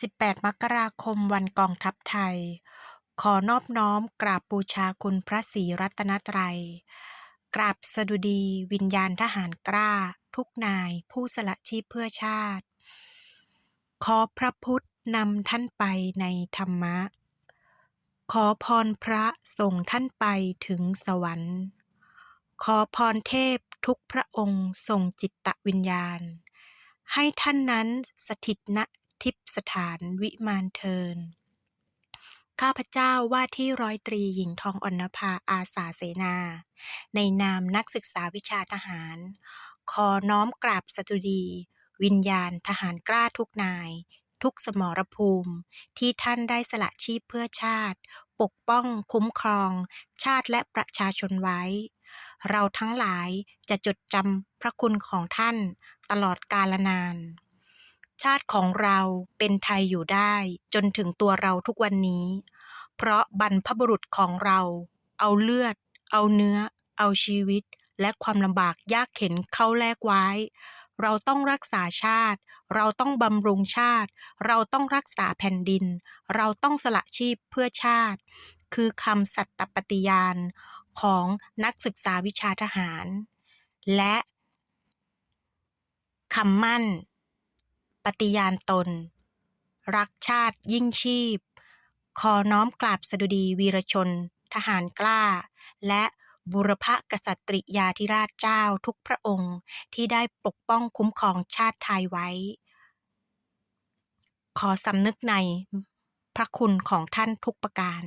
18 มกราคมวันกองทัพไทย ขอนอบน้อมกราบบูชาคุณพระศรีรัตนตรัย กราบสดุดีวิญญาณทหารกล้า ทุกนายผู้สละชีพเพื่อชาติ ขอพระพุทธนำท่านไปในธรรมะ ขอพรพระส่งท่านไปถึงสวรรค์ ขอพรเทพทุกพระองค์ส่งจิตตวิญญาณ ให้ท่านนั้นสถิตณ ทิพสถานวิมานเทิน ข้าพเจ้าว่าที่ร้อยตรีหญิงทองอนภาอาสาเสนา ในนามนักศึกษาวิชาทหาร ขอน้อมกราบสดุดี วิญญาณทหารกล้าทุกนาย ทุกสมรภูมิ ที่ท่านได้สละชีพเพื่อชาติ ปกป้องคุ้มครอง ชาติและประชาชนไว้ เราทั้งหลายจะจดจำพระคุณของท่านตลอดกาลนาน ชาติของเราเป็นไทยอยู่ได้จนถึงตัวเราทุกวันนี้ เพราะบรรพบุรุษของเรา เอาเลือด เอาเนื้อ เอาชีวิต และความลำบากยากเข็นเข้าแลกไว้ เราต้องรักษาชาติ เราต้องบำรุงชาติ เราต้องรักษาแผ่นดิน เราต้องสละชีพเพื่อชาติ คือคำสัตตปฏิญาณของนักศึกษาวิชาทหาร และคำมั่น ปฏิญาณตน รักชาติยิ่งชีพ ขอน้อมกราบสดุดีวีรชน ทหารกล้า และบุรพกษัตริยาธิราชเจ้าทุกพระองค์ที่ได้ปกป้องคุ้มครองชาติไทยไว้ ขอสำนึกในพระคุณของท่านทุกประการ